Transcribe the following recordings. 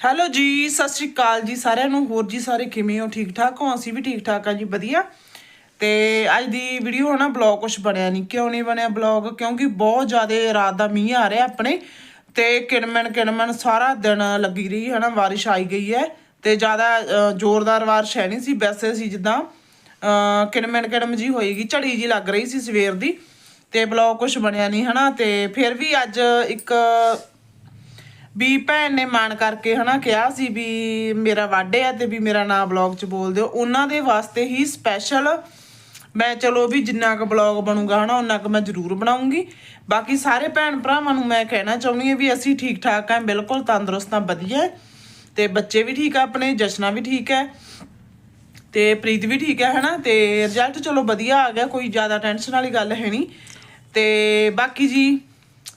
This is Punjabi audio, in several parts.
ਹੈਲੋ ਜੀ ਸਤਿ ਸ਼੍ਰੀ ਅਕਾਲ ਜੀ ਸਾਰਿਆਂ ਨੂੰ। ਹੋਰ ਜੀ ਸਾਰੇ ਕਿਵੇਂ ਹੋ? ਠੀਕ ਠਾਕ ਹੋ? ਅਸੀਂ ਵੀ ਠੀਕ ਠਾਕ ਆ ਜੀ ਵਧੀਆ। ਤੇ ਅੱਜ ਦੀ ਵੀਡੀਓ ਹੈ ਨਾ ਬਲੌਗ ਕੁਝ ਬਣਿਆ ਨਹੀਂ ਕਿਉਂ ਨਹੀਂ ਬਣਿਆ ਬਲੌਗ ਕਿਉਂਕਿ ਬਹੁਤ ਜ਼ਿਆਦਾ ਰਾਤ ਦਾ ਮੀਂਹ ਆ ਰਿਹਾ ਆਪਣੇ। ਤੇ ਕਿਣਮਣ ਕਿਣਮਣ ਸਾਰਾ ਦਿਨ ਲੱਗੀ ਰਹੀ ਹੈ ਨਾ ਬਾਰਿਸ਼ ਆਈ ਗਈ ਹੈ। ਤੇ ਜ਼ਿਆਦਾ ਜ਼ੋਰਦਾਰ ਬਾਰਿਸ਼ ਹੈ ਨਹੀਂ ਸੀ ਵੈਸੇ ਸੀ ਜਿੱਦਾਂ। ਅ, ਕਿਣਮਣ ਕਿਣਮ ਜੀ ਹੋਏਗੀ ਝੜੀ ਜੀ ਲੱਗ ਰਹੀ ਸੀ ਸਵੇਰ ਦੀ। ਤੇ ਬਲੌਗ ਕੁਝ ਬਣਿਆ ਨਹੀਂ ਹਨਾ। ਤੇ ਫਿਰ ਵੀ ਅੱਜ ਇੱਕ ਵੀ ਭੈਣ ਨੇ ਮਾਣ ਕਰਕੇ ਹਨਾ ਕਿਹਾ ਸੀ ਵੀ ਮੇਰਾ ਵਾਢੇ ਆ ਤੇ ਵੀ ਮੇਰਾ ਨਾਮ ਬਲੌਗ 'ਚ ਬੋਲ ਦਿਓ। ਉਹਨਾਂ ਦੇ ਵਾਸਤੇ ਹੀ ਸਪੈਸ਼ਲ ਮੈਂ ਚਲੋ ਵੀ ਜਿੰਨਾ ਕੁ ਬਲੌਗ ਬਣੂਗਾ ਹਨਾ ਉਹਨਾਂ ਕੁ ਮੈਂ ਜ਼ਰੂਰ ਬਣਾਉਂਗੀ। ਬਾਕੀ ਸਾਰੇ ਭੈਣ ਭਰਾਵਾਂ ਨੂੰ ਮੈਂ ਕਹਿਣਾ ਚਾਹੁੰਦੀ ਹਾਂ ਵੀ ਅਸੀਂ ਠੀਕ ਠਾਕ ਆ ਬਿਲਕੁਲ ਤੰਦਰੁਸਤ ਆ ਵਧੀਆ ਹੈ। ਤੇ ਬੱਚੇ ਵੀ ਠੀਕ ਆ ਆਪਣੇ, ਜਸ਼ਨਾ ਵੀ ਠੀਕ ਹੈ। ਤੇ ਪ੍ਰੀਤ ਵੀ ਠੀਕ ਹੈ ਹਨਾ, ਤੇ ਰਿਜ਼ਲਟ ਚਲੋ ਵਧੀਆ ਆ ਗਿਆ, ਕੋਈ ਜ਼ਿਆਦਾ ਟੈਨਸ਼ਨ ਵਾਲੀ ਗੱਲ ਹੈ ਨਹੀਂ। ਤੇ ਬਾਕੀ ਜੀ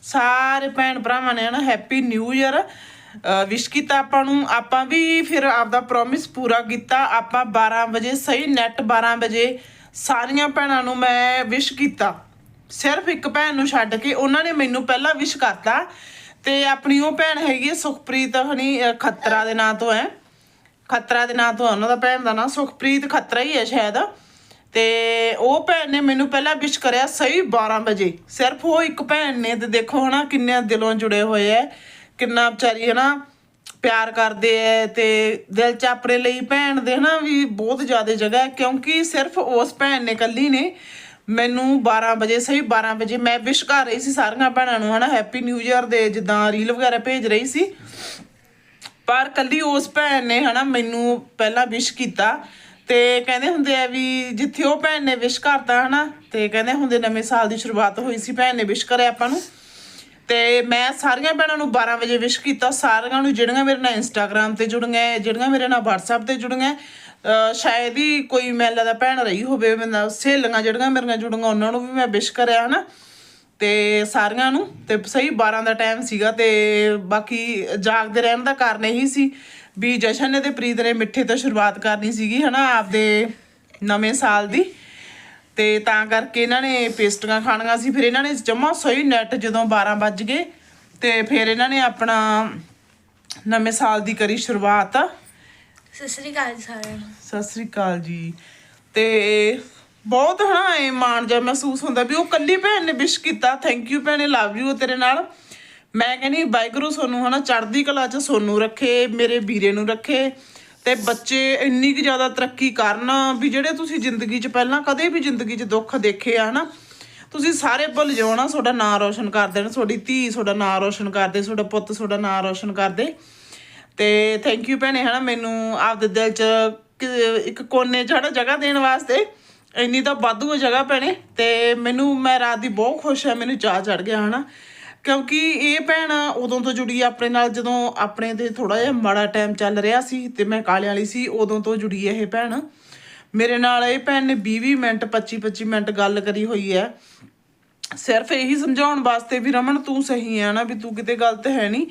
ਸਾਰੇ ਭੈਣ ਭਰਾਵਾਂ ਨੇ ਹਨਾ ਹੈਪੀ ਨਿਊ ਇਅਰ ਵਿਸ਼ ਕੀਤਾ ਆਪਾਂ ਨੂੰ। ਆਪਾਂ ਵੀ ਫਿਰ ਆਪਦਾ ਪ੍ਰੋਮਿਸ ਪੂਰਾ ਕੀਤਾ। ਆਪਾਂ 12 ਵਜੇ ਸਹੀ ਨੈਟ 12 ਵਜੇ ਸਾਰੀਆਂ ਭੈਣਾਂ ਨੂੰ ਮੈਂ ਵਿਸ਼ ਕੀਤਾ। ਸਿਰਫ ਇੱਕ ਭੈਣ ਨੂੰ ਛੱਡ ਕੇ ਉਹਨਾਂ ਨੇ ਮੈਨੂੰ ਪਹਿਲਾਂ ਵਿਸ਼ ਕਰਤਾ। ਤੇ ਆਪਣੀ ਉਹ ਭੈਣ ਹੈਗੀ ਹੈ ਸੁਖਪ੍ਰੀਤ ਹਣੀ ਖੱਤਰਾ ਦੇ ਨਾਂ ਤੋਂ ਹੈ। ਖੱਤਰਾ ਦੇ ਨਾਂ ਤੋਂ ਆ, ਉਹਨਾਂ ਦਾ ਭੈਣ ਦਾ ਨਾਂ ਸੁਖਪ੍ਰੀਤ ਖੱਤਰਾ ਹੀ ਹੈ ਸ਼ਾਇਦ। ਤੇ ਉਹ ਭੈਣ ਨੇ ਮੈਨੂੰ ਪਹਿਲਾਂ ਵਿਸ਼ ਕਰਿਆ ਸਹੀ 12 ਵਜੇ। ਸਿਰਫ ਉਹ ਇੱਕ ਭੈਣ ਨੇ ਤੇ ਦੇਖੋ ਹਨਾ ਕਿੰਨੇ ਦਿਲੋਂ ਜੁੜੇ ਹੋਏ ਐ, ਕਿੰਨਾ ਵਿਚਾਰੀ ਹਨਾ ਪਿਆਰ ਕਰਦੇ ਐ ਤੇ ਦਿਲ ਚ ਆਪਣੇ ਲਈ ਭੈਣ ਦੇ ਹਨਾ ਵੀ ਬਹੁਤ ਜ਼ਿਆਦਾ ਜਗ੍ਹਾ ਕਿਉਂਕਿ ਸਿਰਫ ਉਸ ਭੈਣ ਨੇ ਕੱਲੀ ਨੇ ਮੈਨੂੰ 12 ਵਜੇ, ਸਹੀ 12 ਵਜੇ ਮੈਂ ਵਿਸ਼ ਕਰ ਰਹੀ ਸੀ ਸਾਰੀਆਂ ਭੈਣਾਂ ਨੂੰ ਹਨਾ ਹੈਪੀ ਨਿਊ ਇਅਰ ਦੇ ਜਿੱਦਾਂ ਰੀਲ ਵਗੈਰਾ ਭੇਜ ਰਹੀ ਸੀ। ਪਰ ਕੱਲੀ ਉਸ ਭੈਣ ਨੇ ਹਨਾ ਮੈਨੂੰ ਪਹਿਲਾਂ ਵਿਸ਼ ਕੀਤਾ ਤੇ ਕਹਿੰਦੇ ਹੁੰਦੇ ਆ ਵੀ ਜਿੱਥੇ ਉਹ ਭੈਣ ਨੇ ਵਿਸ਼ ਕਰਤਾ ਹਨਾ, ਤੇ ਕਹਿੰਦੇ ਹੁੰਦੇ ਨਵੇਂ ਸਾਲ ਦੀ ਸ਼ੁਰੂਆਤ ਹੋਈ ਸੀ, ਭੈਣ ਨੇ ਵਿਸ਼ ਕਰਿਆ ਆਪਾਂ ਨੂੰ। ਤੇ ਮੈਂ ਸਾਰੀਆਂ ਭੈਣਾਂ ਨੂੰ 12 ਵਜੇ ਵਿਸ਼ ਕੀਤਾ, ਸਾਰਿਆਂ ਨੂੰ ਜਿਹੜੀਆਂ ਮੇਰੇ ਨਾਲ ਇੰਸਟਾਗ੍ਰam ਤੇ ਜੁੜੀਆਂ, ਜਿਹੜੀਆਂ ਮੇਰੇ ਨਾਲ WhatsApp ਤੇ ਜੁੜੀਆਂ ਸ਼ਾਇਦ ਹੀ ਕੋਈ ਮੈਨੂੰ ਦਾ ਭੈਣ ਰਹੀ ਹੋਵੇ, ਮੇਰੇ ਨਾਲ ਸਹੇਲੀਆਂ ਜਿਹੜੀਆਂ ਮੇਰੇ ਨਾਲ ਜੁੜੀਆਂ, ਉਹਨਾਂ ਨੂੰ ਵੀ ਮੈਂ ਵਿਸ਼ ਕਰਿਆ ਹਨਾ। ਤੇ ਸਾਰਿਆਂ ਨੂੰ, ਤੇ ਸਹੀ 12 ਦਾ ਟਾਈਮ ਸੀਗਾ, ਤੇ ਬਾਕੀ ਜਾਗਦੇ ਰਹਿਣ ਦਾ ਕਾਰਨ ਇਹੀ ਸੀ। ਵੀ ਜਸ਼ਨ ਨੇ ਤੇ ਪ੍ਰੀਤ ਨੇ ਮਿੱਠੇ ਤੋਂ ਸ਼ੁਰੂਆਤ ਕਰਨੀ ਸੀਗੀ ਹਨਾ ਆਪਦੇ ਨਵੇਂ ਸਾਲ ਦੀ। ਤੇ ਤਾਂ ਕਰਕੇ ਇਹਨਾਂ ਨੇ ਪੇਸਟੀਆਂ ਖਾਣੀਆਂ ਸੀ। ਫਿਰ ਇਹਨਾਂ ਨੇ ਜਮਾ ਸਹੀ ਨੈਟ ਜਦੋਂ 12 ਵੱਜ ਗਏ ਤੇ ਫਿਰ ਇਹਨਾਂ ਨੇ ਆਪਣਾ ਨਵੇਂ ਸਾਲ ਦੀ ਕਰੀ ਸ਼ੁਰੂਆਤ। ਸਤਿ ਸ੍ਰੀ ਅਕਾਲ ਸਾਰਿਆਂ ਨੂੰ। ਸਤਿ ਸ੍ਰੀ ਅਕਾਲ ਜੀ। ਤੇ ਬਹੁਤ ਹਾਂ ਇਹ ਮਾਣ ਜਿਹਾ ਮਹਿਸੂਸ ਹੁੰਦਾ ਵੀ ਉਹ ਕੱਲੀ ਭੈਣ ਨੇ ਵਿਸ਼ ਕੀਤਾ। ਥੈਂਕ ਯੂ ਭੈਣੇ ਲਵ ਯੂ ਤੇਰੇ ਨਾਲ। ਮੈਂ ਕਹਿੰਦੀ, ਵਾਹਿਗੁਰੂ ਸੋਨੂੰ ਹਨਾ, ਚੜ੍ਹਦੀ ਕਲਾ 'ਚ ਸੋਨੂੰ ਰੱਖੇ, ਮੇਰੇ ਵੀਰੇ ਨੂੰ ਰੱਖੇ, ਤੇ ਬੱਚੇ ਇੰਨੀ ਕੁ ਜ਼ਿਆਦਾ ਤਰੱਕੀ ਕਰਨ ਵੀ ਜਿਹੜੇ ਤੁਸੀਂ ਜ਼ਿੰਦਗੀ 'ਚ ਪਹਿਲਾਂ ਕਦੇ ਵੀ ਜ਼ਿੰਦਗੀ 'ਚ ਦੁੱਖ ਦੇਖੇ ਆ ਹਨਾ, ਤੁਸੀਂ ਸਾਰੇ ਭੁੱਲ ਜਾਓ ਨਾ, ਤੁਹਾਡਾ ਨਾਂ ਰੋਸ਼ਨ ਕਰ ਦੇਣ, ਤੁਹਾਡੀ ਧੀ ਤੁਹਾਡਾ ਨਾਂ ਰੋਸ਼ਨ ਕਰਦੇ ਤੁਹਾਡਾ ਪੁੱਤ ਤੁਹਾਡਾ ਨਾਂ ਰੋਸ਼ਨ ਕਰਦੇ ਤੇ ਥੈਂਕ ਯੂ ਭੈਣੇ, ਹਨਾ, ਮੈਨੂੰ ਆਪਦੇ ਦਿਲ 'ਚ ਇੱਕ ਕੋਨੇ 'ਚ, ਹਨਾ, ਜਗ੍ਹਾ ਦੇਣ ਵਾਸਤੇ, ਇੰਨੀ ਤਾਂ ਵਾਧੂ ਹੈ ਜਗ੍ਹਾ ਭੈਣੇ, ਤੇ ਮੈਨੂੰ, ਮੈਂ ਰਾਤ ਦੀ ਬਹੁਤ ਖੁਸ਼ ਹਾਂ ਮੈਨੂੰ ਚਾਹ ਚੜ ਗਿਆ, ਹਨਾ। ਕਿਉਂਕਿ ਇਹ ਭੈਣ ਉਦੋਂ ਤੋਂ ਜੁੜੀ ਆ ਆਪਣੇ ਨਾਲ, ਜਦੋਂ ਆਪਣੇ ਤੇ ਥੋੜਾ ਜਿਹਾ ਮਾੜਾ ਟਾਈਮ ਚੱਲ ਰਿਹਾ ਸੀ ਤੇ ਮੈਂ ਕਾਲੇ ਵਾਲੀ ਸੀ, ਉਦੋਂ ਤੋਂ ਜੁੜੀ ਹੈ ਇਹ ਭੈਣ। ਮੇਰੇ ਨਾਲ ਇਹ ਭੈਣ ਨੇ 20 ਮਿੰਟ 25 25 ਮਿੰਟ ਗੱਲ ਕਰੀ ਹੋਈ ਹੈ ਸਿਰਫ ਇਹੀ ਸਮਝਾਉਣ ਵਾਸਤੇ ਵੀ ਰਮਨ, ਤੂੰ ਸਹੀ ਹੈ ਨਾ, ਵੀ ਤੂੰ ਕਿਤੇ ਗਲਤ ਹੈ ਨਹੀਂ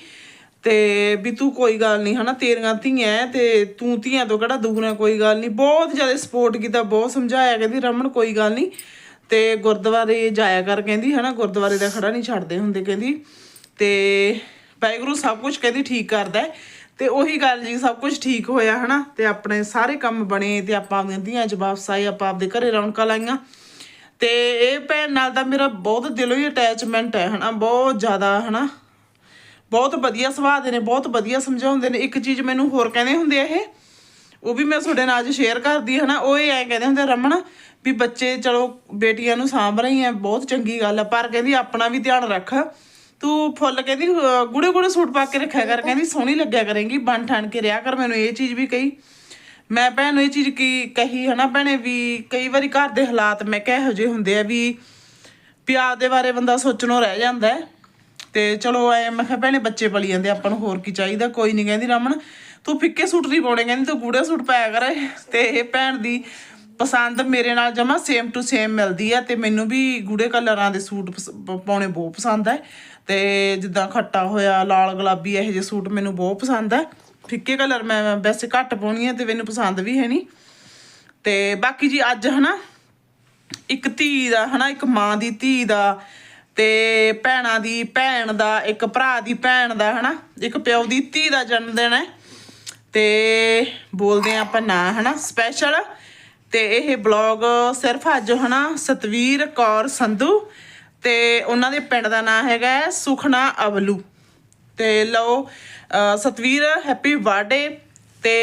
ਤੇ ਵੀ ਤੂੰ ਕੋਈ ਗੱਲ ਨਹੀਂ ਹਨਾ, ਤੇਰੀਆਂ ਧੀਆਂ ਤੇ ਤੂੰ ਧੀਆਂ ਤੋਂ ਕਿਹੜਾ ਦੂਰ ਕੋਈ ਗੱਲ ਨਹੀਂ ਬਹੁਤ ਜ਼ਿਆਦਾ ਸਪੋਰਟ ਕੀਤਾ, ਬਹੁਤ ਸਮਝਾਇਆ, ਕਹਿੰਦੀ ਰਮਨ, ਕੋਈ ਗੱਲ ਨਹੀਂ ਤੇ ਗੁਰਦੁਆਰੇ ਜਾਇਆ ਕਰ ਕਹਿੰਦੀ, ਹਨਾ, ਗੁਰਦੁਆਰੇ ਦਾ ਖੜਾ ਨਹੀਂ ਛੱਡਦੇ ਹੁੰਦੇ, ਕਹਿੰਦੀ। ਤੇ ਵਾਹਿਗੁਰੂ ਸਭ ਕੁਝ ਕਹਿੰਦੀ ਠੀਕ ਕਰਦਾ ਹੈ। ਤੇ ਉਹੀ ਗੱਲ ਜੀ, ਸਭ ਕੁਝ ਠੀਕ ਹੋਇਆ, ਹਨਾ। ਤੇ ਆਪਣੇ ਸਾਰੇ ਕੰਮ ਬਣੇ, ਤੇ ਆਪਾਂ ਆਪਣੀਆਂ ਧੀਆਂ ਚ ਵਾਪਸ ਆਏ, ਆਪਾਂ ਆਪਦੇ ਘਰੇ ਰੌਣਕਾਂ ਲਾਈਆਂ। ਤੇ ਇਹ ਭੈਣ ਨਾਲ ਤਾਂ ਮੇਰਾ ਬਹੁਤ ਦਿਲੋਂ ਹੀ ਅਟੈਚਮੈਂਟ ਹੈ, ਹਨਾ। ਬਹੁਤ ਜ਼ਿਆਦਾ, ਹਨਾ। ਬਹੁਤ ਵਧੀਆ ਸੁਭਾਅ ਦੇ ਨੇ, ਬਹੁਤ ਵਧੀਆ ਸਮਝਾਉਂਦੇ ਨੇ। ਇੱਕ ਚੀਜ਼ ਮੈਨੂੰ ਹੋਰ ਕਹਿੰਦੇ ਹੁੰਦੇ ਆ ਇਹ ਉਹ ਵੀ ਮੈਂ ਤੁਹਾਡੇ ਨਾਲ ਅੱਜ ਸ਼ੇਅਰ ਕਰਦੀ ਹਾਂ ਨਾ ਉਹ ਇਹ ਐ ਕਹਿੰਦੇ ਹੁੰਦੇ ਰਮਨ ਵੀ ਬੱਚੇ ਚਲੋ ਬੇਟੀਆਂ ਨੂੰ ਸਾਂਭ ਰਹੀ ਐ ਬਹੁਤ ਚੰਗੀ ਗੱਲ ਆ ਪਰ ਕਹਿੰਦੀ ਆਪਣਾ ਵੀ ਧਿਆਨ ਰੱਖ। ਤੂੰ ਫੁੱਲ ਕਹਿੰਦੀ ਅਹ, ਗੂੜੇ ਗੂੜੇ ਸੂਟ ਪਾ ਕੇ ਰੱਖਿਆ ਕਰ ਕਹਿੰਦੀ ਸੋਹਣੀ ਲੱਗਿਆ ਕਰੇਂਗੀ ਬਣ ਠਾਣ ਕੇ ਰਿਆ ਕਰ ਮੈਨੂੰ ਇਹ ਚੀਜ਼ ਵੀ ਕਹੀ। ਮੈਂ ਭੈਣ ਨੂੰ ਇਹ ਚੀਜ਼ ਕੀ ਕਹੀ ਹਨਾ ਭੈਣੇ ਵੀ ਕਈ ਵਾਰੀ ਘਰ ਦੇ ਹਾਲਾਤ ਮੈਂ ਕਿਹਾ ਇਹੋ ਜਿਹੇ ਹੁੰਦੇ ਆ ਵੀ ਪਿਆਰ ਦੇ ਬਾਰੇ ਬੰਦਾ ਸੋਚਣੋਂ ਰਹਿ ਜਾਂਦਾ ਤੇ ਚਲੋ ਐ ਮੈਂ ਕਿਹਾ ਭੈਣੇ ਬੱਚੇ ਪਲੀ ਜਾਂਦੇ ਆਪਾਂ ਨੂੰ ਹੋਰ ਕੀ ਚਾਹੀਦਾ ਕੋਈ ਨਹੀਂ ਕਹਿੰਦੀ ਰਮਨ ਤੂੰ ਫਿੱਕੇ ਸੂਟ ਨਹੀਂ ਪਾਉਣੇ, ਕਹਿੰਦੀ ਤੂੰ ਗੂੜੇ ਸੂਟ ਪਾਇਆ ਕਰ। ਤੇ ਇਹ ਭੈਣ ਦੀ ਪਸੰਦ ਮੇਰੇ ਨਾਲ ਜਮਾ ਸੇਮ ਟੂ ਸੇਮ ਮਿਲਦੀ ਆ ਤੇ ਮੈਨੂੰ ਵੀ ਗੂੜੇ ਕਲਰਾਂ ਦੇ ਸੂਟ ਪਸ- ਪ- ਪਾਉਣੇ ਬਹੁਤ ਪਸੰਦ ਹੈ ਤੇ ਜਿੱਦਾਂ ਖੱਟਾ ਹੋਇਆ, ਲਾਲ ਗੁਲਾਬੀ ਇਹੋ ਜਿਹੇ ਸੂਟ ਮੈਨੂੰ ਬਹੁਤ ਪਸੰਦ ਹੈ ਫਿੱਕੇ ਕਲਰ ਮੈਂ ਵੈਸੇ ਘੱਟ ਪਾਉਣੀ ਆ ਤੇ ਮੈਨੂੰ ਪਸੰਦ ਵੀ ਹੈ ਨਹੀਂ। ਤੇ ਬਾਕੀ ਜੀ ਅੱਜ ਹਨਾ, ਇੱਕ ਧੀ ਦਾ ਹਨਾ, ਇੱਕ ਮਾਂ ਦੀ ਧੀ ਦਾ ਤੇ ਭੈਣਾਂ ਦੀ ਭੈਣ ਦਾ, ਇੱਕ ਭਰਾ ਦੀ ਭੈਣ ਦਾ ਹਨਾ, ਇੱਕ ਪਿਓ ਦੀ ਧੀ ਦਾ ਜਨਮ ਦਿਨ ਹੈ। ਤੇ ਬੋਲਦੇ ਆ ਆਪਾਂ ਨਾਂ, ਹਨਾ? ਸਪੈਸ਼ਲ ਤੇ ਇਹ ਬਲੌਗ ਸਿਰਫ ਅੱਜ, ਹਨਾ? ਸਤਵੀਰ ਕੌਰ ਸੰਧੂ। ਤੇ ਉਹਨਾਂ ਦੇ ਪਿੰਡ ਦਾ ਨਾਂ ਹੈਗਾ ਹੈ ਸੁਖਨਾ ਅਵਲੂ। ਤੇ ਲਓ ਸਤਵੀਰ ਹੈਪੀ ਬਰਥਡੇ ਤੇ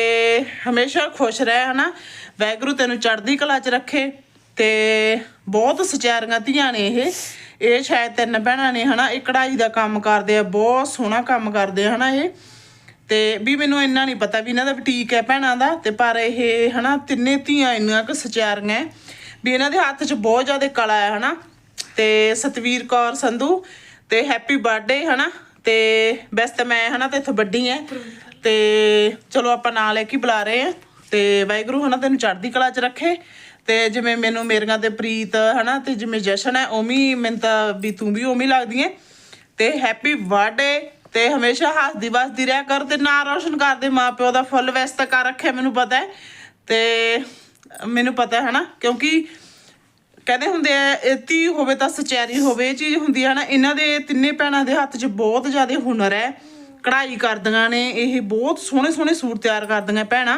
ਹਮੇਸ਼ਾ ਖੁਸ਼ ਰਹਿ, ਹਨਾ? ਵੈਗਰੂ ਤੈਨੂੰ ਚੜ੍ਹਦੀ ਕਲਾ 'ਚ ਰੱਖੇ। ਤੇ ਬਹੁਤ ਸਚਾਰੀਆਂ ਧੀਆਂ ਨੇ ਇਹ। ਇਹ ਸ਼ਾਇਦ ਤਿੰਨ ਭੈਣਾਂ ਨੇ, ਹਨਾ? ਇਹ ਕਢਾਈ ਦਾ ਕੰਮ ਕਰਦੇ ਆ, ਬਹੁਤ ਸੋਹਣਾ ਕੰਮ ਕਰਦੇ ਆ, ਹਨਾ ਇਹ? ਤੇ ਵੀ ਮੈਨੂੰ ਇੰਨਾ ਨਹੀਂ ਪਤਾ ਵੀ ਇਹਨਾਂ ਦਾ ਬੁਟੀਕ ਹੈ ਭੈਣਾਂ ਦਾ, ਤੇ ਪਰ ਇਹ ਹਨਾ ਤਿੰਨੇ ਧੀਆਂ ਇੰਨੀਆਂ ਕੁ ਸਚਾਰੀਆਂ ਵੀ ਇਹਨਾਂ ਦੇ ਹੱਥ 'ਚ ਬਹੁਤ ਜ਼ਿਆਦਾ ਕਲਾ ਹੈ ਹਨਾ। ਤੇ ਸਤਵੀਰ ਕੌਰ ਸੰਧੂ ਤੇ ਹੈਪੀ ਬਰਥਡੇ ਹਨਾ, ਤੇ ਵੈਸੇ ਤਾਂ ਮੈਂ ਹਨਾ ਤੇ ਇੱਥੋਂ ਵੱਡੀ ਐ, ਤੇ ਚਲੋ ਆਪਾਂ ਨਾਲ ਲੈ ਕੇ ਬੁਲਾ ਰਹੇ ਆ, ਤੇ ਵਾਹਿਗੁਰੂ ਹਨਾ ਤੈਨੂੰ ਚੜ੍ਹਦੀ ਕਲਾ 'ਚ ਰੱਖੇ। ਤੇ ਜਿਵੇਂ ਮੈਨੂੰ ਮੇਰੀਆਂ ਤੇ ਪ੍ਰੀਤ ਹਨਾ ਤੇ ਜਿਵੇਂ ਜਸ਼ਨ ਹੈ ਉਵੇਂ ਮੈਨੂੰ ਤਾਂ ਵੀ ਤੂੰ ਵੀ ਉਵੇਂ ਲੱਗਦੀ ਐ। ਤੇ ਹੈਪੀ ਬਰਥਡੇ ਤੇ ਹਮੇਸ਼ਾ ਹੱਸਦੀ ਵਸਦੀ ਰਹਿ ਕਰ ਤੇ ਨਾਂ ਰੋਸ਼ਨ ਕਰਦੇ ਮਾਪਿਓ ਦਾ ਫੁੱਲ ਵੈਸਟ ਕਰ ਰੱਖਿਆ ਮੈਨੂੰ ਪਤਾ ਹੈ। ਤੇ ਮੈਨੂੰ ਪਤਾ ਹੈ ਨਾ ਕਿਉਂਕਿ ਕਹਿੰਦੇ ਹੁੰਦੇ ਆ, ਇਹ ਧੀ ਹੋਵੇ ਤਾਂ ਸਚੈਰੀ ਹੋਵੇ, ਇਹ ਚੀਜ਼ ਹੁੰਦੀ ਹੈ ਨਾ ਇਹਨਾਂ ਦੇ ਤਿੰਨੇ ਭੈਣਾਂ ਦੇ ਹੱਥ 'ਚ ਬਹੁਤ ਜ਼ਿਆਦਾ ਹੁਨਰ ਹੈ। ਕਢਾਈ ਕਰਦੀਆਂ ਨੇ, ਇਹ ਬਹੁਤ ਸੋਹਣੇ ਸੋਹਣੇ ਸੂਟ ਤਿਆਰ ਕਰਦੀਆਂ ਭੈਣਾਂ।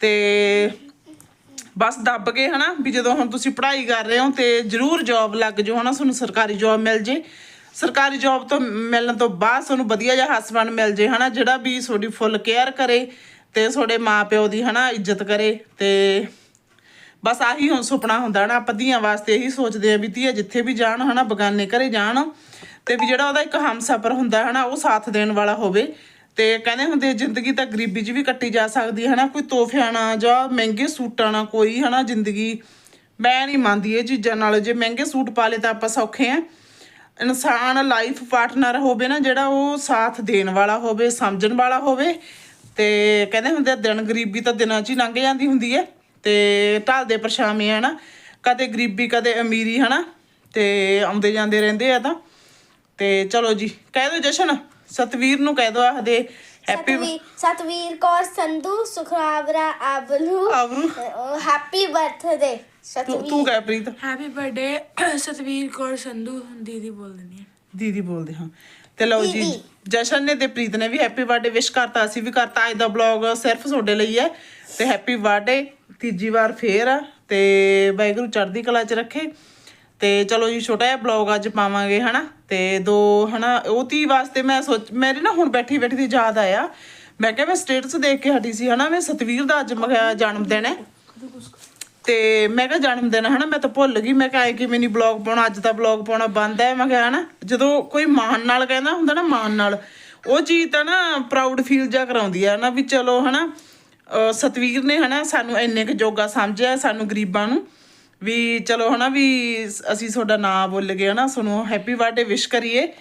ਤੇ ਬਸ ਦੱਬ ਕੇ ਹਨਾ, ਵੀ ਜਦੋਂ ਹੁਣ ਤੁਸੀਂ ਪੜ੍ਹਾਈ ਕਰ ਰਹੇ ਹੋ ਤੇ ਜ਼ਰੂਰ ਜੌਬ ਲੱਗ ਜਾਓ ਹਨਾ, ਤੁਹਾਨੂੰ ਸਰਕਾਰੀ ਜੌਬ ਮਿਲ ਜੇ। ਸਰਕਾਰੀ ਜੌਬ ਤੋਂ ਮਿਲਣ ਤੋਂ ਬਾਅਦ ਤੁਹਾਨੂੰ ਵਧੀਆ ਜਿਹਾ ਹਸਬੰਡ ਮਿਲ ਜੇ, ਹਨਾ? ਜਿਹੜਾ ਵੀ ਤੁਹਾਡੀ ਫੁੱਲ ਕੇਅਰ ਕਰੇ ਤੇ ਤੁਹਾਡੇ ਮਾਪਿਓ ਦੀ, ਹਨਾ, ਇੱਜ਼ਤ ਕਰੇ ਤੇ ਬਸ ਆਹੀ ਹੁਣ ਸੁਪਨਾ ਹੁੰਦਾ ਨਾ ਆਪਾਂ ਧੀਆਂ ਵਾਸਤੇ ਇਹੀ ਸੋਚਦੇ ਆ ਵੀ ਧੀਆ ਜਿੱਥੇ ਵੀ ਜਾਣ, ਹਨਾ, ਬਗਾਨੇ ਘਰੇ ਜਾਣ ਤੇ ਵੀ ਜਿਹੜਾ ਉਹਦਾ ਇੱਕ ਹਮਸਫਰ ਹੁੰਦਾ, ਹਨਾ, ਉਹ ਸਾਥ ਦੇਣ ਵਾਲਾ ਹੋਵੇ ਤੇ ਕਹਿੰਦੇ ਹੁੰਦੇ ਜ਼ਿੰਦਗੀ ਤਾਂ ਗਰੀਬੀ 'ਚ ਵੀ ਕੱਟੀ ਜਾ ਸਕਦੀ ਹੈ ਨਾ ਕੋਈ ਤੋਹਫਿਆਂ ਨਾਲ ਜਾਂ ਮਹਿੰਗੇ ਸੂਟਾਂ ਨਾਲ ਕੋਈ, ਹਨਾ, ਜ਼ਿੰਦਗੀ। ਮੈਂ ਨਹੀਂ ਮੰਨਦੀ ਇਹ ਚੀਜ਼ਾਂ ਨਾਲ, ਜੇ ਮਹਿੰਗੇ ਸੂਟ ਪਾ ਲਏ ਤਾਂ ਆਪਾਂ ਸੌਖੇ ਆ ਇਨਸਾਨ ਲਾਈਫ ਪਾਰਟਨਰ ਹੋਵੇ ਨਾ ਜਿਹੜਾ ਉਹ ਸਾਥ ਦੇਣ ਵਾਲਾ ਹੋਵੇ ਸਮਝਣ ਵਾਲਾ ਹੋਵੇ ਤੇ ਕਹਿੰਦੇ ਹੁੰਦੇ ਦਿਨ ਗਰੀਬੀ ਤਾਂ ਦਿਨਾਂ 'ਚ ਹੀ ਲੰਘ ਜਾਂਦੀ ਹੁੰਦੀ ਹੈ ਤੇ ਢਲਦੇ ਪਰਛਾਵੇਂ ਆ ਨਾ ਕਦੇ ਗਰੀਬੀ ਕਦੇ ਅਮੀਰੀ ਹਨਾ ਤੇ ਆਉਂਦੇ ਜਾਂਦੇ ਰਹਿੰਦੇ ਆ ਤਾਂ। ਤੇ ਚਲੋ ਜੀ ਕਹਿ ਦਿਓ ਜਸ਼ਨ ਸਤਵੀਰ ਨੂੰ ਕਹਿ ਦਿਓ ਆਹਦੇ ਹੈਪੀ ਸਤਵੀਰ ਕੌਰ ਸੰਧੂ ਸੁਖਰਾਵਰਾ ਆਬਲੂ ਹੈਪੀ ਬਰਥਡੇ ਤੂੰ ਤੂੰ ਕਹਿ ਪ੍ਰੀਤ। ਹੈਪੀ ਬਰਥਡੇ ਸਤਵੀਰ ਕੌਰ ਸੰਧੂ ਦੀਦੀ ਬੋਲ ਦਿੰਦੀ ਹੈ। ਦੀਦੀ ਬੋਲਦੇ ਹਾਂ। ਤੇ ਲਓ ਜੀ ਜਸ਼ਨ ਨੇ ਤੇ ਪ੍ਰੀਤ ਨੇ ਵੀ ਹੈਪੀ ਬਰਥਡੇ ਵਿਸ਼ ਕਰਤਾ ਅਸੀਂ ਵੀ ਕਰਤਾ ਅੱਜ ਦਾ ਵਲੌਗ ਸਿਰਫ ਤੁਹਾਡੇ ਲਈ ਹੈ। ਤੇ ਹੈਪੀ ਬਰਥਡੇ ਤੀਜੀ ਵਾਰ ਫੇਰ ਆ ਤੇ ਵਾਹਿਗੁਰੂ ਚੜ੍ਹਦੀ ਕਲਾ 'ਚ ਰੱਖੇ। ਤੇ ਚਲੋ ਜੀ ਛੋਟਾ ਜਿਹਾ ਵਲੌਗ ਅੱਜ ਪਾਵਾਂਗੇ ਹਨਾ? ਤੇ ਦੋ ਹਨਾ ਉਹ ਤੀ ਵਾਸਤੇ ਮੈਂ ਸੋਚ ਮੇਰੇ ਨਾ ਹੁਣ ਬੈਠੀ ਬੈਠੀ ਦੀ ਯਾਦ ਆਇਆ। ਮੈਂ ਕਿਹਾ ਮੈਂ ਸਟੇਟਸ ਦੇਖ ਕੇ ਹਟੀ ਸੀ ਹਨਾ? ਮੈਂ ਸਤਵੀਰ ਦਾ ਅੱਜ ਮਗਾ ਜਨਮ ਦਿਨ ਹੈ। ਤੇ ਮੈਂ ਕਿਹਾ ਜਨਮ ਦਿਨ ਹਨਾ? ਮੈਂ ਤਾਂ ਭੁੱਲ ਗਈ। ਮੈਂ ਕਿਹਾ ਕਿ ਮੈਨੂੰ ਬਲੌਗ ਪਾਉਣਾ, ਅੱਜ ਤਾਂ ਬਲੌਗ ਪਾਉਣਾ ਬੰਦ ਹੈ। ਮੈਂ ਕਿਹਾ, ਹਨਾ? ਜਦੋਂ ਕੋਈ ਮਾਣ ਨਾਲ ਕਹਿੰਦਾ ਹੁੰਦਾ ਨਾ, ਮਾਣ ਨਾਲ, ਉਹ ਚੀਜ਼ ਤਾਂ ਨਾ ਪ੍ਰਾਊਡ ਫੀਲ ਜਾ ਕਰਾਉਂਦੀ ਆ ਨਾ ਵੀ ਚਲੋ, ਹਨਾ? ਅਹ ਸਤਵੀਰ ਨੇ, ਹਨਾ, ਸਾਨੂੰ ਇੰਨੇ ਕੁ ਜੋਗਾ ਸਮਝਿਆ, ਸਾਨੂੰ ਗਰੀਬਾਂ ਨੂੰ ਵੀ ਚਲੋ, ਹਨਾ? ਵੀ ਅਸੀਂ ਤੁਹਾਡਾ ਨਾਮ ਬੋਲ ਗਏ, ਹਨਾ? ਤੁਹਾਨੂੰ ਹੈਪੀ ਬਰਥਡੇ ਵਿਸ਼ ਕਰੀਏ।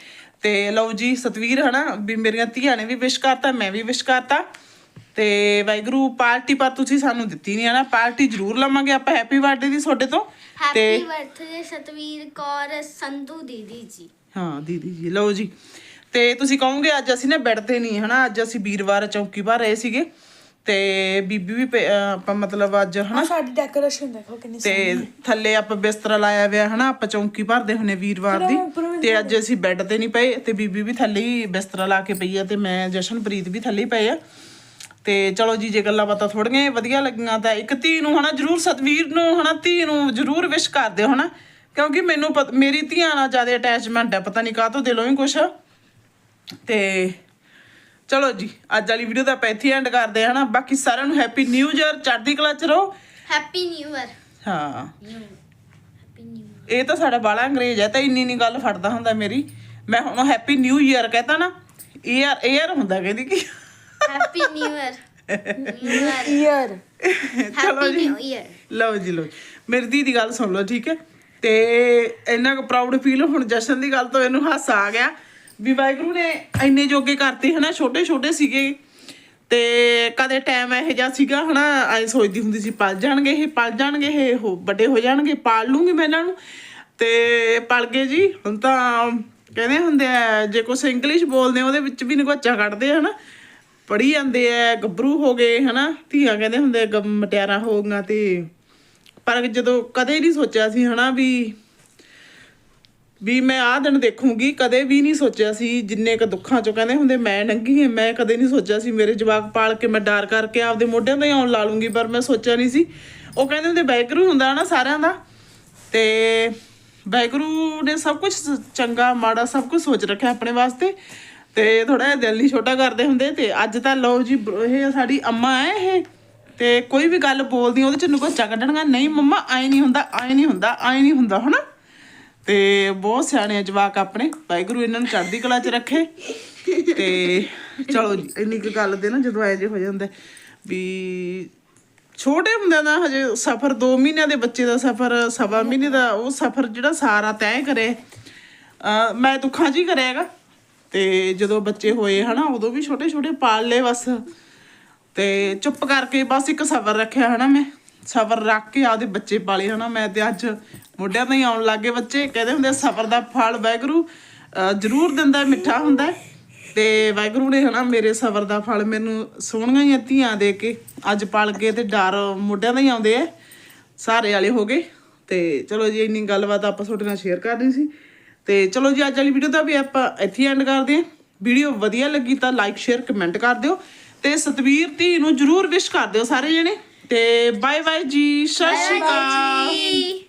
ਤੇ ਲਓ ਜੀ, ਸਤਵੀਰ, ਹਨਾ? ਵੀ ਮੇਰੀਆਂ ਧੀਆਂ ਨੇ ਵੀ ਵਿਸ਼ ਕਰਤਾ, ਮੈਂ ਵੀ ਵਿਸ਼ ਕਰਤਾ। ਤੇ ਵਾਹਿਗੁਰੂ ਪਾਰਟੀ ਪਰ ਤੁਸੀਂ ਸਾਨੂੰ ਦਿੱਤੀ ਨਹੀਂ ਹੈ ਨਾ। ਪਾਰਟੀ ਜ਼ਰੂਰ ਲਵਾਂਗੇ ਆਪਾਂ ਹੈਪੀ ਬਰਥਡੇ ਦੀ ਤੁਹਾਡੇ ਤੋਂ। ਹੈਪੀ ਬਰਥਡੇ ਸਤਵੀਰ ਕੌਰ ਸੰਧੂ ਦੀਦੀ ਜੀ। ਹਾਂ ਦੀਦੀ ਜੀ ਲਓ ਜੀ। ਤੇ ਤੁਸੀਂ ਕਹੋਗੇ ਅੱਜ ਅਸੀਂ ਨਾ ਬੈੱਡ ਤੇ ਨਹੀਂ ਹਨਾ? ਅੱਜ ਅਸੀਂ ਵੀਰਵਾਰ ਚੌਕੀ ਭਰ ਰਹੇ ਸੀਗੇ। ਤੇ ਬੀਬੀ ਵੀ ਅਹ ਆਪਾਂ ਮਤਲਬ ਅੱਜ ਹਨਾ? ਸਾਡੀ ਡੈਕੋਰੇਸ਼ਨ ਦੇਖੋ ਕਿੰਨੀ ਤੇ ਥੱਲੇ ਆਪਾਂ ਬਿਸਤਰਾ ਲਾਇਆ ਹੋਇਆ ਹਨਾ? ਆਪਾਂ ਚੌਂਕੀ ਭਰਦੇ ਹੁੰਨੇ ਵੀਰਵਾਰ ਦੀ। ਤੇ ਅੱਜ ਅਸੀਂ ਬੈੱਡ ਤੇ ਨਹੀਂ ਪਏ ਤੇ ਬੀਬੀ ਵੀ ਥੱਲੇ ਹੀ ਬਿਸਤਰਾ ਲਾ ਕੇ ਪਈ ਆ ਤੇ ਮੈਂ ਜਸ਼ਨਪ੍ਰੀਤ ਵੀ ਥੱਲੇ ਹੀ ਪਏ ਆ। ਤੇ ਚਲੋ ਜੀ ਜੇ ਗੱਲਾਂ ਬਾਤਾਂ ਥੋੜੀਆਂ ਵਧੀਆ ਲੱਗੀਆਂ ਤਾਂ ਇੱਕ ਧੀ ਨੂੰ ਹਨਾ ਜਰੂਰ ਸਤਵੀਰ ਨੂੰ ਹਨਾ ਧੀ ਨੂੰ ਜਰੂਰ ਵਿਸ਼ ਕਰ ਦਿਓ ਹਨਾ ਕਿਉਂਕਿ ਮੈਨੂੰ ਮੇਰੀ ਧੀਆਂ ਨਾਲ ਜ਼ਿਆਦਾ ਅਟੈਚਮੈਂਟ ਹੈ ਪਤਾ ਨਹੀਂ ਕਾਹ ਤੋਂ ਦਿਲੋਂ ਹੀ ਕੁਛ। ਤੇ ਚਲੋ ਜੀ ਅੱਜ ਵਾਲੀ ਵੀਡੀਓ ਦਾ ਆਪਾਂ ਇੱਥੇ ਐਂਡ ਕਰਦੇ ਹਨਾ। ਬਾਕੀ ਸਾਰਿਆਂ ਨੂੰ ਹੈਪੀ ਨਿਊ ਇਅਰ ਚੜ੍ਹਦੀ ਕਲਾ ਚ ਰਹੋ। ਹੈਪੀ ਨਿਊ ਇਅਰ ਹਾਂ। ਹੈਪੀ ਨਿਊ ਇਹ ਤਾਂ ਸਾਡਾ ਬਾਲਾ ਅੰਗਰੇਜ਼ ਹੈ ਤਾਂ ਇੰਨੀ ਨਹੀਂ ਗੱਲ ਫੜਦਾ ਹੁੰਦਾ ਮੇਰੀ। ਮੈਂ ਹੁਣ ਹੈਪੀ ਨਿਊ ਇਅਰ ਕਹਤਾ ਨਾ ਈਅਰ ਈਅਰ ਹੁੰਦਾ ਕਹਿੰਦੀ ਕਿ? Happy new year new year year ਚਲੋ ਹੈਪੀ ਜੀ। ਨਿਊ ਇਅਰ ਲਓ ਜੀ ਲਓ। ਮੇਰੀ ਦੀ ਦੀ ਗੱਲ ਸੁਣ ਲਓ ਠੀਕ ਹੈ? ਤੇ ਇੰਨਾ ਕੁ ਪ੍ਰਾਊਡ ਫੀਲ ਹੁਣ ਜਸ਼ਨ ਦੀ ਗੱਲ ਤੋਂ ਇਹਨੂੰ ਹਾਸਾ ਆ ਗਿਆ ਵੀ ਵਾਹਿਗੁਰੂ ਨੇ ਇੰਨੇ ਜੋਗੇ ਕਰਤੇ ਹਨਾ? ਛੋਟੇ ਛੋਟੇ ਸੀਗੇ। ਤੇ ਕਦੇ ਟਾਈਮ ਇਹੋ ਜਿਹਾ ਸੀਗਾ ਹਨਾ? ਐ ਸੋਚਦੀ ਹੁੰਦੀ ਸੀ ਪਲ ਜਾਣਗੇ ਇਹ ਪਲ ਜਾਣਗੇ ਇਹ ਵੱਡੇ ਹੋ ਜਾਣਗੇ ਪਾਲ ਲੂੰਗੀ ਮੈਂ ਇਹਨਾਂ ਨੂੰ। ਤੇ ਪਲ ਗਏ ਜੀ। ਹੁਣ ਤਾਂ ਕਹਿੰਦੇ ਹੁੰਦੇ ਆ ਜੇ ਕੁਛ ਇੰਗਲਿਸ਼ ਬੋਲਦੇ ਆ, ਉਹਦੇ ਵਿੱਚ ਵੀ ਨਗੋਚਾ ਕੱਢਦੇ ਆ ਹਨਾ? ਪੜੀ ਜਾਂਦੇ ਆ ਗੱਭਰੂ ਹੋ ਗਏ ਹਨਾ? ਧੀਆਂ ਕਹਿੰਦੇ ਹੁੰਦੇ ਆ, ਗ- ਹੋ ਗਈਆਂ ਤੇ ਪਰ ਜਦੋਂ ਕਦੇ ਨਹੀਂ ਸੋਚਿਆ ਸੀ ਹਨਾ ਵੀ ਵੀ ਮੈਂ ਆਹ ਦਿਨ ਦੇਖੂੰਗੀ ਕਦੇ ਵੀ ਨਹੀਂ ਸੋਚਿਆ ਸੀ ਜਿੰਨੇ ਕ ਦੁੱਖਾਂ ਚੋਂ ਕਹਿੰਦੇ ਹੁੰਦੇ ਮੈਂ ਨੰਗੀ ਹਾਂ ਮੈਂ ਕਦੇ ਨਹੀਂ ਸੋਚਿਆ ਸੀ ਮੇਰੇ ਜਵਾਕ ਪਾਲ ਕੇ ਮੈਂ ਡਰ ਕਰਕੇ ਆਪਦੇ ਮੋਢਿਆਂ ਤੇ ਆਉਣ ਲਾ ਲੂੰਗੀ ਪਰ ਮੈਂ ਸੋਚਿਆ ਨਹੀਂ ਸੀ। ਉਹ ਕਹਿੰਦੇ ਹੁੰਦੇ ਬੈਕਰੂ ਹੁੰਦਾ ਨਾ ਸਾਰਿਆਂ ਦਾ ਤੇ ਵਾਹਿਗੁਰੂ ਨੇ ਸਭ ਕੁਝ ਚੰਗਾ ਮਾੜਾ ਸਭ ਕੁਝ ਸੋਚ ਰੱਖਿਆ ਆਪਣੇ ਵਾਸਤੇ। ਤੇ ਥੋੜਾ ਜਿਹਾ ਦਿਲ ਨਹੀਂ ਛੋਟਾ ਕਰਦੇ ਹੁੰਦੇ ਤੇ ਅੱਜ ਤਾਂ ਲਓ ਜੀ, ਇਹ ਸਾਡੀ ਅੰਮਾ ਹੈ ਇਹ। ਤੇ ਕੋਈ ਵੀ ਗੱਲ ਬੋਲਦੀ ਉਹਦੇ ਚ ਨੁਕੋਚਾ ਕੱਢਣਗਾ। ਨਹੀਂ ਮੰਮਾ ਆਏ ਨਹੀਂ ਹੁੰਦਾ ਆਏ ਨਹੀਂ ਹੁੰਦਾ ਆਏ ਨਹੀਂ ਹੁੰਦਾ, ਹਨਾ? ਤੇ ਬਹੁਤ ਸਿਆਣੇ ਜਵਾਕ ਆਪਣੇ। ਵਾਹਿਗੁਰੂ ਇਹਨਾਂ ਨੂੰ ਚੜ੍ਹਦੀ ਕਲਾ 'ਚ ਰੱਖੇ। ਤੇ ਚਲੋ ਜੀ, ਇੰਨੀ ਕੁ ਗੱਲ ਦੇ ਨਾ ਜਦੋਂ ਐ ਜੇ ਹੋ ਜਾਂਦਾ ਵੀ ਛੋਟੇ ਹੁੰਦਿਆਂ ਦਾ ਹਜੇ ਸਫ਼ਰ 2 ਮਹੀਨਿਆਂ ਦੇ ਬੱਚੇ ਦਾ ਸਫ਼ਰ, ਸਵਾ ਮਹੀਨੇ ਦਾ, ਉਹ ਸਫ਼ਰ ਜਿਹੜਾ ਸਾਰਾ ਤੈਅ ਕਰੇ। ਅਹ ਮੈਂ ਦੁੱਖਾਂ ਜੀ ਹੀ ਕਰਿਆਗਾ ਤੇ ਜਦੋਂ ਬੱਚੇ ਹੋਏ ਹਨਾ, ਉਦੋਂ ਵੀ ਛੋਟੇ ਛੋਟੇ ਪਾਲ ਲਏ ਬਸ। ਤੇ ਚੁੱਪ ਕਰਕੇ ਬਸ ਇੱਕ ਸਬਰ ਰੱਖਿਆ ਹਨਾ ਮੈਂ। ਸਬਰ ਰੱਖ ਕੇ ਆਪਦੇ ਬੱਚੇ ਪਾਲੇ ਹਨਾ। ਮੈਂ ਤੇ ਅੱਜ ਮੋਢਿਆਂ ਤੇ ਹੀ ਆਉਣ ਲੱਗੇ ਬੱਚੇ। ਕਹਿੰਦੇ ਹੁੰਦੇ ਸਬਰ ਦਾ ਫਲ ਵਾਹਿਗੁਰੂ ਜ਼ਰੂਰ ਦਿੰਦਾ ਮਿੱਠਾ ਹੁੰਦਾ ਹੈ। ਤੇ ਵਾਹਿਗੁਰੂ ਨੇ ਹਨਾ, ਮੇਰੇ ਸਬਰ ਦਾ ਫਲ ਮੈਨੂੰ ਸੋਹਣੀਆਂ ਜਿਹੀਆਂ ਧੀਆਂ ਦੇ ਕੇ ਅੱਜ ਪਲ ਗਏ ਤੇ ਡਰ ਮੋਢਿਆਂ ਤੇ ਹੀ ਆਉਂਦੇ ਆ। ਸਾਰੇ ਵਾਲੇ ਹੋ ਗਏ। ਤੇ ਚਲੋ ਜੀ, ਇੰਨੀ ਗੱਲਬਾਤ ਆਪਾਂ ਤੁਹਾਡੇ ਨਾਲ ਸ਼ੇਅਰ ਕਰਨੀ ਸੀ। ਤੇ ਚਲੋ ਜੀ ਅੱਜ ਵਾਲੀ ਵੀਡੀਓ ਦਾ ਵੀ ਆਪਾਂ ਇੱਥੇ ਐਂਡ ਕਰਦੇ ਹਾਂ। ਵੀਡੀਓ ਵਧੀਆ ਲੱਗੀ ਤਾਂ ਲਾਈਕ ਸ਼ੇਅਰ ਕਮੈਂਟ ਕਰ ਦਿਓ। ਤੇ ਸਤਵੀਰ ਧੀ ਨੂੰ ਜਰੂਰ ਵਿਸ਼ ਕਰ ਦਿਓ ਸਾਰੇ ਜਣੇ। ਤੇ ਬਾਏ ਬਾਏ ਜੀ ਸਤਿ ਸ਼੍ਰੀ ਅਕਾਲ।